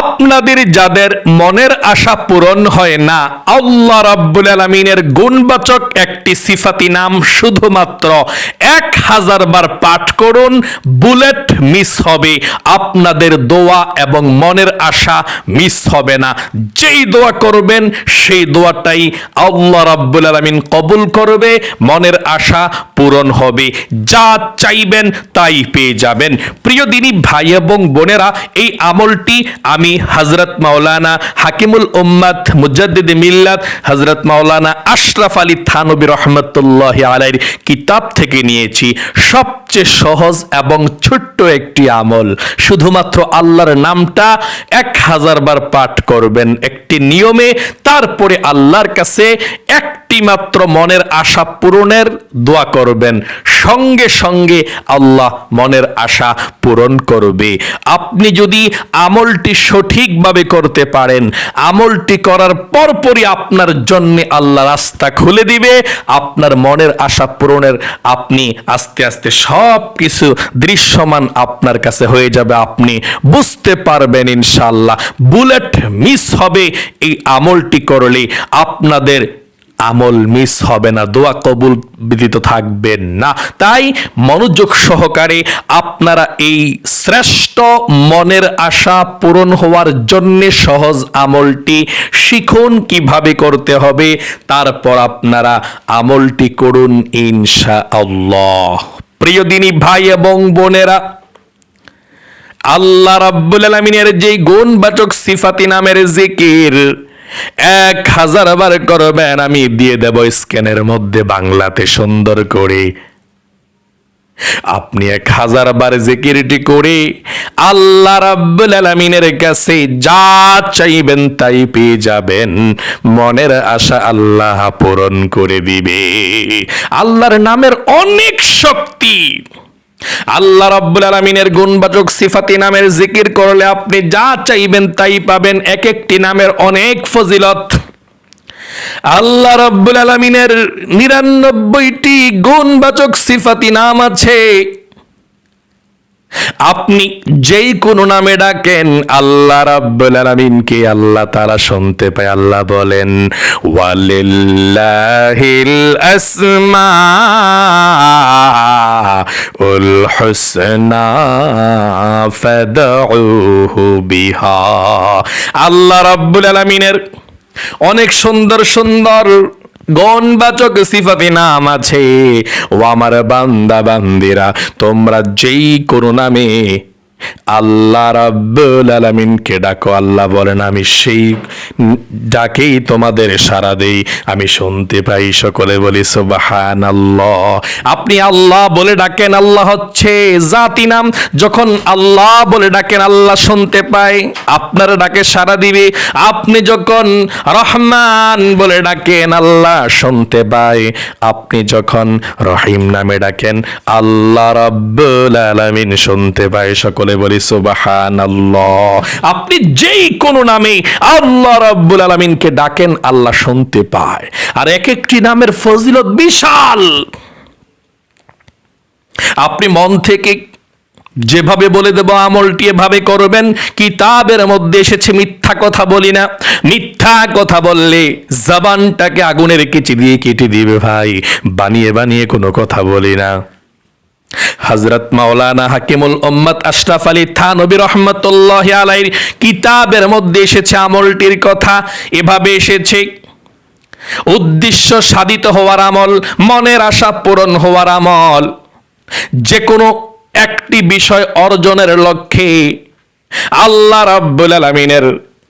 আপনাদের যাদের মনের আশা পূরণ হয় না, আল্লাহ রাব্বুল আলমিনের গুণবাচক একটি সিফাতি নাম শুধুমাত্র এক হাজার বার পাঠ করুন, বুলেট মিস হবে। আপনাদের দোয়া এবং মনের আশা মিস হবে না। যেই দোয়া করবেন, সেই দোয়াটাই আল্লাহ রাব্বুল আলমিন কবুল করবে, মনের আশা পূরণ হবে। যা চাইবেন তাই পেয়ে যাবেন। প্রিয় দিনী ভাই এবং বোনেরা, এই আমলটি আমি হজরত মাওলানা হাকিমুল উম্মাদ মুজাদ্দিদ মিল্লাত হজরত মাওলানা আশরাফ আলী থানবী রহমতুল্লাহ আলাইর কিতাব থেকে নিয়েছি সবচেয়ে সহজ এবং ছোট্ট একটি আমল। শুধুমাত্র আল্লাহর নামটা এক হাজার বার পাঠ করবেন একটি নিয়মে, তারপরে আল্লাহর কাছে একটি মাত্র মনের আশা পূরণের দোয়া করবেন। সঙ্গে সঙ্গে আল্লাহ মনের আশা পূরণ করবে। আপনি যদি আমলটি সঠিকভাবে করতে পারেন। আমলটি করার পরপরই আপনার জন্য আল্লাহ রাস্তা খুলে দিবে। আপনার মনের আশা পূরণের আপনি আস্তে আস্তে সব কিছু দৃশ্যমান আপনার কাছে হয়ে যাবে। আপনি বুঝতে পারবেন ইনশাল্লাহ বুলেট মিস হবে এই আমলটি করলে আপনাদের আমল মিস হবে না, দোয়া কবুল বিদিত থাকবেন না। তাই মনোযোগ সহকারে আপনারা এই শ্রেষ্ঠ মনের আশা পূরণ হওয়ার জন্য সহজ আমলটি শিখুন, কীভাবে করতে হবে, তারপর আপনারা আমলটি করুন ইনশা আল্লাহ প্রিয় দিনী ভাই এবং বোনেরা, আল্লাহ রাব্বুল আলমিনের যে গুণবাচক সিফাতি নামের জিকির এক হাজার বার করবেন, আমি দিয়ে দেব স্ক্যানের মধ্যে বাংলাতে সুন্দর করে। আপনি এক হাজার বার জিকিরটি করে আল্লাহ রাব্বুল আলামিনের কাছে যা চাইবেন তাই পেয়ে যাবেন। মনের আশা আল্লাহ পূরণ করে দিবে। আল্লাহর নামের অনেক শক্তি। আল্লাহ রাব্বুল আলামিনের গুণবাচক সিফাতি নামের জিকির করলে আপনি যা চাইবেন তাই পাবেন। এক একটি নামের অনেক ফজিলত। আল্লাহ রাব্বুল আলামিনের নিরানব্বইটি গুণবাচক সিফাতি নাম আছে। আপনি যেই কোন নামে ডাকেন, আল্লাহ রাব্বুল আলামিন কে আল্লাহ তারা শুনতে পায়। আল্লাহ বলেন, ওয়ালিল্লাহিল আসমা উল হুসনা ফাদউহু বিহা। আল্লাহ রাব্বুল আলামিনের অনেক সুন্দর সুন্দর গণবাচক সিফাতি নাম আছে। ও আমার বান্দা বান্দিরা তোমরা যেই কোনো নামে আল্লাহ রাব্বুল আলামিনকে ডাকো, আল্লাহ বলেন, আমি সেই ডাকেই তোমাদের সারা দেই। আমি শুনতে পাই সকলে বলি, সুবহানাল্লাহ। আপনি আল্লাহ বলে ডাকেন, আল্লাহ হচ্ছে জাতি নাম। যখন আল্লাহ বলে ডাকেন, আল্লাহ শুনতে পায়, আপনার ডাকে সারা দিবে। আপনি যখন রহমান বলে ডাকেন, আল্লাহ শুনতে পায়। আপনি যখন রহিম নামে ডাকেন, আল্লাহ রাব্বুল আলামিন শুনতে পায় সকলে বলি, সুবহানাল্লাহ। আপনি যেই কোন নামে আল্লাহ রাব্বুল আলামিনকে ডাকেন, আল্লাহ শুনতে পায়। আর এক একটি নামের ফজিলত বিশাল। আপনি মন থেকে যেভাবে বলে দেব, আমলটি এভাবে করবেন, কিতাবের মধ্যে এসেছে মিথ্যা কথা বলি না। মিথ্যা কথা বললে জবানটাকে আগুনের কেচি দিয়ে কেটে দিবে ভাই। বানিয়ে বানিয়ে কোনো কথা বলি না। হজরত মাওলানা হাকিমুল উম্মত আশরাফ আলী থানবী রহমতুল্লাহ আলাইর কিতাবের মধ্যে এসেছে আমলটির কথা। এভাবে এসেছে, উদ্দেশ্য সাধিত হওয়ার আমল, মনের আশা পূরণ হওয়ার আমল। যে কোনো একটি বিষয় অর্জনের লক্ষ্যে আল্লাহ রাব্বুল আলামিনের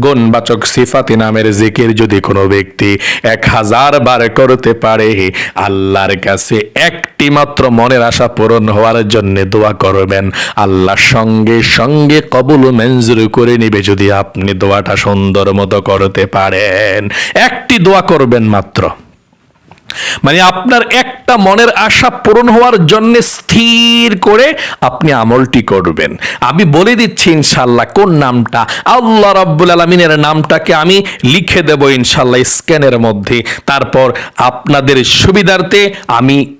গুণবাচক সিফাতি নামের জিকির যদি কোনো ব্যক্তি এক হাজার বার করতে পারে, আল্লাহর কাছে একটি মাত্র মনের আশা পূরণ হওয়ার জন্য দোয়া করবেন। আল্লাহ সঙ্গে সঙ্গে কবুল মঞ্জুর করে নিবে যদি আপনি দোয়াটা সুন্দর মতো করতে পারেন। একটি দোয়া করবেন মাত্র। মানে আপনার একটা মনের আশা পূরণ হওয়ার জন্য স্থির করে আপনি আমলটি করবেন। আমি বলে দিচ্ছি ইনশাল্লাহ কোন নামটা? আল্লাহ রাব্বুল আলমিনের নামটাকে আমি লিখে দেব ইনশাল্লাহ স্ক্যানের মধ্যে। তারপর আপনাদের সুবিধার্থে আমি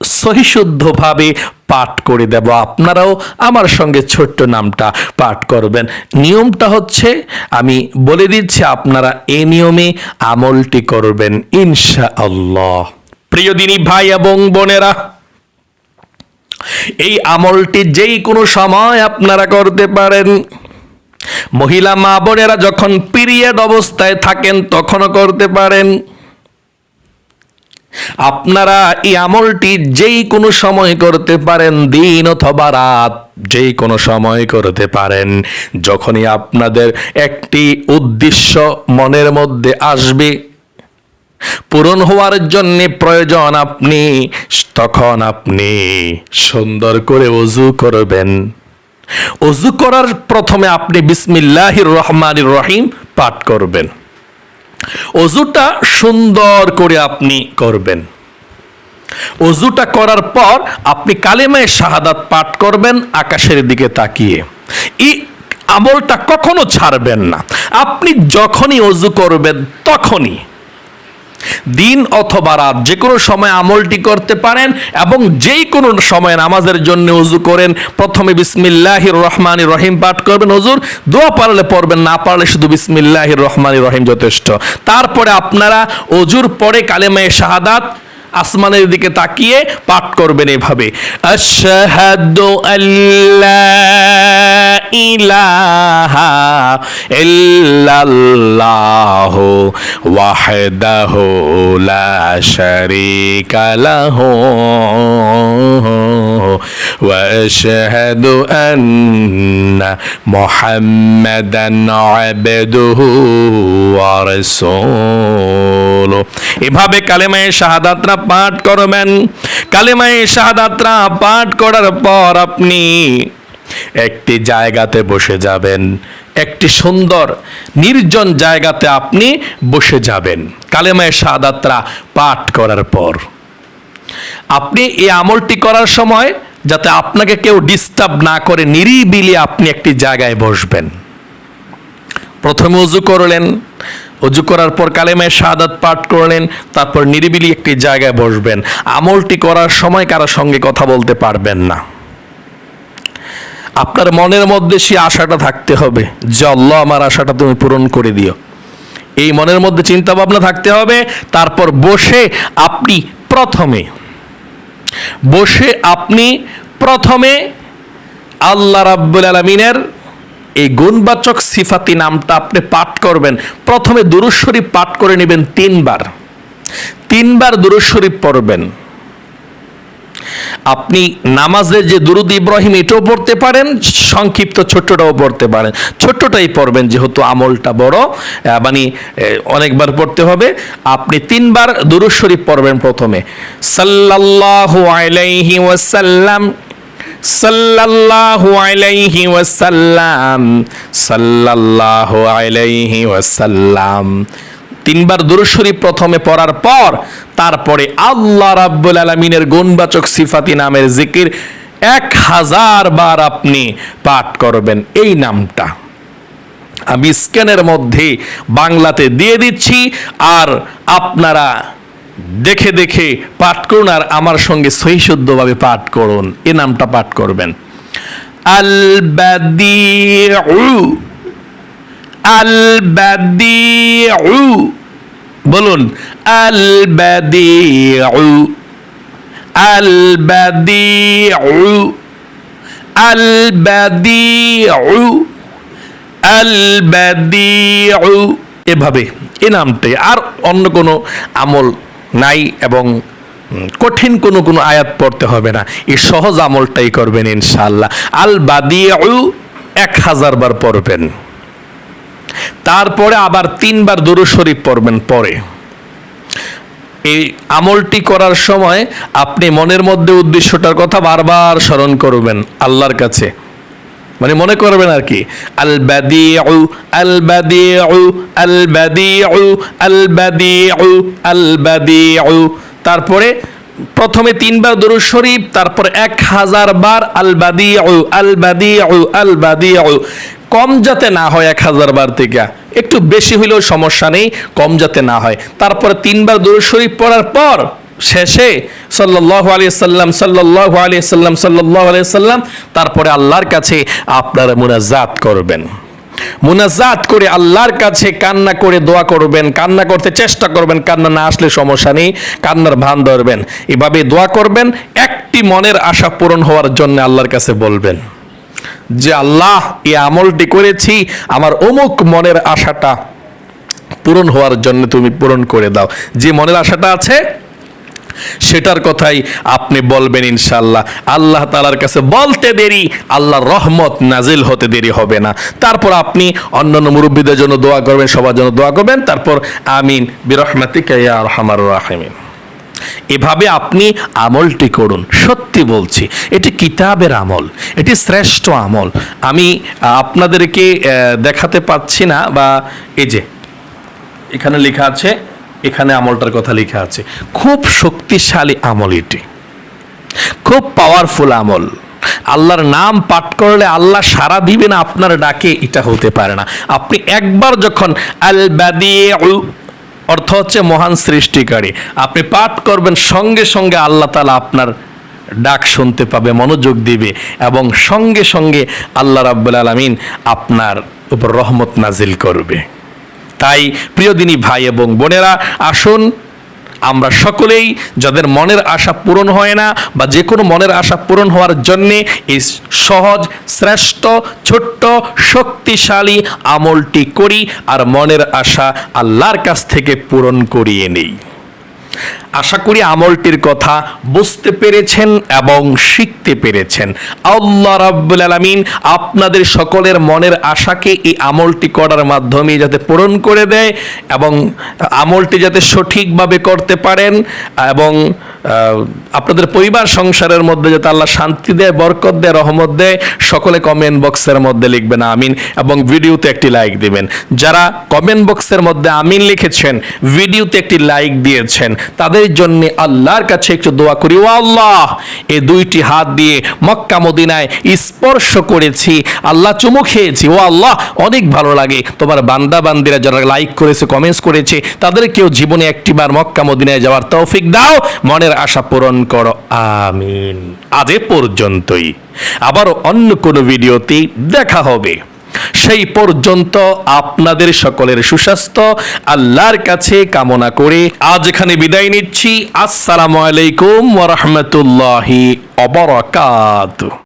সহিশুদ্ধভাবে পাঠ করে দেব। আপনারাও আমার সঙ্গে ছোট্ট নামটা পাঠ করবেন। নিয়মটা হচ্ছে, আমি বলে দিচ্ছি, আপনারা এই নিয়মে আমলটি করবেন ইনশা আল্লাহ প্রিয় দিনী ভাই এবং বোনেরা, এই আমলটি যেই কোনো সময় আপনারা করতে পারেন। মহিলা মা বোনেরা যখন পিরিয়ড অবস্থায় থাকেন, তখনও করতে পারেন। আপনারা এই আমলটি যেই কোনো সময় করতে পারেন, দিন অথবা রাত, যেই কোনো সময় করতে পারেন। যখনই আপনাদের একটি উদ্দেশ্য মনের মধ্যে আসবে, পূরণ হওয়ার জন্য প্রয়োজন আপনি, তখন আপনি সুন্দর করে অজু করবেন। অজু করার প্রথমে আপনি বিসমিল্লাহির রহমানির রহিম পাঠ করবেন। অজুটা সুন্দর করে আপনি করবেন। অজুটা করার পর আপনি কালেমায় শাহাদাত পাঠ করবেন, আকাশের দিকে তাকিয়ে। এই আমলটা কখনো ছাড়বেন না। আপনি যখনই অজু করবেন, তখনই। দিন অথবা রাত, যে কোনো সময় আমলটি করতে পারেন এবং যেই কোনো সময় নামাজের জন্য উজু করেন, প্রথমে বিসমিল্লাহির রহমান রহিম পাঠ করবেন। হজুর, দোয়া পারলে পড়বেন, না পারলে শুধু বিসমিল্লাহির রহমান রহিম যথেষ্ট। তারপরে আপনারা অজুর পরে কালেমায় শাহাদাত আসমানের দিকে তাকিয়ে পাঠ করবেন এভাবে আশহাদু আল্লাহ ইলাহা ইল্লাল্লাহু ওয়াহদাহু লা শারীকা লাহু واشهد ان محمدا عبده ورسوله এভাবে কালেমায়ে শাহাদাতরা পাঠ করবেন। কালেমায়ে শাহাদাতরা পাঠ করার পর আপনি একটি জায়গাতে বসে যাবেন। একটি সুন্দর, নির্জন জায়গাতে আপনি বসে যাবেন। কালেমায়ে শাহাদাতরা পাঠ করার পর। আপনি এই আমলটি করার সময় যাতে আপনাকে কেউ ডিস্টার্ব না করে, নিরিবিলি আপনি একটি জায়গায় বসবেন। প্রথমে উজু করলেন। উজু করার পর কালেমায় শাহাদাত পাঠ করলেন, তারপর নিরিবিলি একটি জায়গায় বসবেন। আমলটি করার সময় কারোর সঙ্গে কথা বলতে পারবেন না। আপনার মনের মধ্যে সে আশাটা থাকতে হবে যে, আল্লাহ, আমার আশাটা তুমি পূরণ করে দিও। এই মনের মধ্যে চিন্তা ভাবনা থাকতে হবে, তারপর বসে আপনি প্রথমে, বসে আপনি প্রথমে আল্লাহ রাব্বুল আলমিনের এই গুণবাচক সিফাতি নামটা আপনি পাঠ করবেন। প্রথমে দুরুজ শরীফ পাঠ করে নেবেন তিনবার। তিনবার দুরুজ শরীফ পড়বেন। আপনি নামাজে যে দুরুদ ইব্রাহিম, এটাও পড়তে পারেন, সংক্ষিপ্ত ছোট্টটাও পড়তে পারেন। ছোট্টটাই পড়বেন, যেহেতু আমলটা বড় মানে অনেকবার পড়তে হবে। আপনি তিনবার দুরুদ শরীফ পড়বেন প্রথমে। সাল্লাল্লাহু আলাইহি ওয়াসাল্লাম সাল্লাল্লাহু আলাইহি ওয়াসাল্লাম, সাল্লাল্লাহু আলাইহি ওয়াসাল্লাম। তিনবার দুরূদ প্রথমে পড়ার পর, তারপরে আল্লাহ রাব্বুল আলামিনের গুণবাচক সিফাতি নামের জিকির এক হাজার বার আপনি পাঠ করবেন। এই নামটা আমি স্ক্যানের মধ্যে বাংলাতে দিয়ে দিচ্ছি, আর আপনারা দেখে দেখে পাঠ করুন আর আমার সঙ্গে সহিশুদ্ধভাবে পাঠ করুন। এ নামটা পাঠ করবেন। আল আল বলুন আল আল আল আল এভাবে, এ নামটাই। আর অন্য কোনো আমল নাই এবং কঠিন কোনো কোনো আয়াত পড়তে হবে না। এই সহজ আমলটাই করবেন ইনশাআল্লাহ। আল বাদিউ এক হাজার বার পড়বেন। তারপরে আবার তিনবার দুরূদ শরীফ পড়বেন পরে। এই আমলটি করার সময় আপনি মনের মধ্যে উদ্দেশ্যটার কথা বারবার স্মরণ করবেন আল্লাহর কাছে। মানে মনে করবেন আর কি আল বাদিউ আল বাদিউ আল বাদিউ আল বাদিউ আল বাদিউ তারপরে প্রথমে তিনবার দুরূদ শরীফ, তারপর এক হাজার বার আল বাদিউ আল বাদিউ আল বাদিউ কম যাতে না হয় এক হাজার বার থেকে, একটু বেশি হইলেও সমস্যা নেই, কম যাতে না হয়। তারপরে তিনবার দুরূদ শরীফ পড়ার পর শেষে সাল্লাল্লাহু আলাইহি সাল্লাম, সাল্লাল্লাহু আলাইহি সাল্লাম, সাল্লাল্লাহু আলাইহি সাল্লাম তারপরে আল্লাহর কাছে আপনারা মুনাজাত করবেন। মুনাজাত করে আল্লাহর কাছে কান্না করে দোয়া করবেন, কান্না করতে চেষ্টা করবেন, কান্না না আসলে সমস্যা নেই, কান্নার ভান ধরবেন। এভাবে দোয়া করবেন, একটি মনের আশা পূরণ হওয়ার জন্য আল্লাহর কাছে বলবেন যে, আল্লাহ এই আমলটি করেছি, আমার অমুক মনের আশাটা পূরণ হওয়ার জন্য তুমি পূরণ করে দাও। যে মনের আশাটা আছে সেটার কথাই আপনি বলবেন ইনশাল্লাহ আল্লাহ তালার কাছে বলতে দেরি, আল্লাহর রহমত নাজিল হতে দেরি হবে না। তারপর আপনি অন্যান্য মুরব্বীদের জন্য দোয়া করবেন, সবার জন্য দোয়া করবেন, তারপর আমিন। বিরহমাতিকা ইয়া এভাবে আপনি আমলটি করুন, সত্যি বলছি, এটি কিতাবের আমল, এটি শ্রেষ্ঠ আমল। আমি আপনাদেরকে দেখাতে পাচ্ছি না বা এই যে, এখানে লেখা আছে এখানে আমলটার কথা লেখা আছে। খুব শক্তিশালী আমল এটি। খুব পাওয়ারফুল আমল। আল্লাহর নাম পাঠ করলে আল্লাহ সারা দিবেন, আপনার ডাকে এটা হতে পারে না। আপনি একবার যখন আল অর্থ হচ্ছে মহান সৃষ্টিকারী, আপনি পাঠ করবেন, সঙ্গে সঙ্গে আল্লাহ তালা আপনার ডাক শুনতে পাবে, মনোযোগ দিবে এবং সঙ্গে সঙ্গে আল্লাহ রাব্বুল আলামিন আপনার উপর রহমত নাজিল করবে। তাই প্রিয় দিনী ভাই এবং বোনেরা, আসুন আমরা সকলেই যাদের মনের আশা পূরণ হয় না বা যে কোনো মনের আশা পূরণ হওয়ার জন্যে এই সহজ, শ্রেষ্ঠ, ছোট্ট, শক্তিশালী আমলটি করি আর মনের আশা আল্লাহর কাছ থেকে পূরণ করিয়ে নেই। আশা করি আমলটির কথা বুঝতে পেরেছেন এবং শিখতে পেরেছেন। আল্লাহ রাব্বুল আলামিন আপনাদের সকলের মনের আশাকে এই আমলটি করার মাধ্যমে যাতে পূরণ করে দেয় এবং আমলটি যাতে সঠিকভাবে করতে পারেন এবং আপনাদের পরিবার সংসারের মধ্যে যাতে আল্লাহ শান্তি দেয়, বরকত দেয়, রহমত দেয়, সকলে কমেন্ট বক্সের মধ্যে লিখবেন, আমিন, এবং ভিডিওতে একটি লাইক দিবেন। যারা কমেন্ট বক্সের মধ্যে আমিন লিখেছেন, ভিডিওতে একটি লাইক দিয়েছেন, তাদের জন্য আল্লাহর কাছে একটু দোয়া করি। ও আল্লাহ, এই দুইটি হাত দিয়ে মক্কা মদিনায় স্পর্শ করেছি, আল্লাহ চুমু খেয়েছি। ও আল্লাহ, অনেক ভালো লাগে। তোমার বান্দা বান্দিরা যারা লাইক করেছে কমেন্টস করেছে তাদেরকেও জীবনে একটিবার মক্কা মদিনায় যাওয়ার তৌফিক দাও। মনের আশা পূরণ করো। আমিন। আজ এ পর্যন্তই। আবারও অন্য কোনো ভিডিওতে দেখা হবে। সেই পর্যন্ত আপনাদের সকলের সুস্বাস্থ্য, আল্লাহর কাছে কামনা করে আজ এখানে বিদায় নিচ্ছি। আসসালামু আলাইকুম ওয়া রাহমাতুল্লাহি অবরাকাত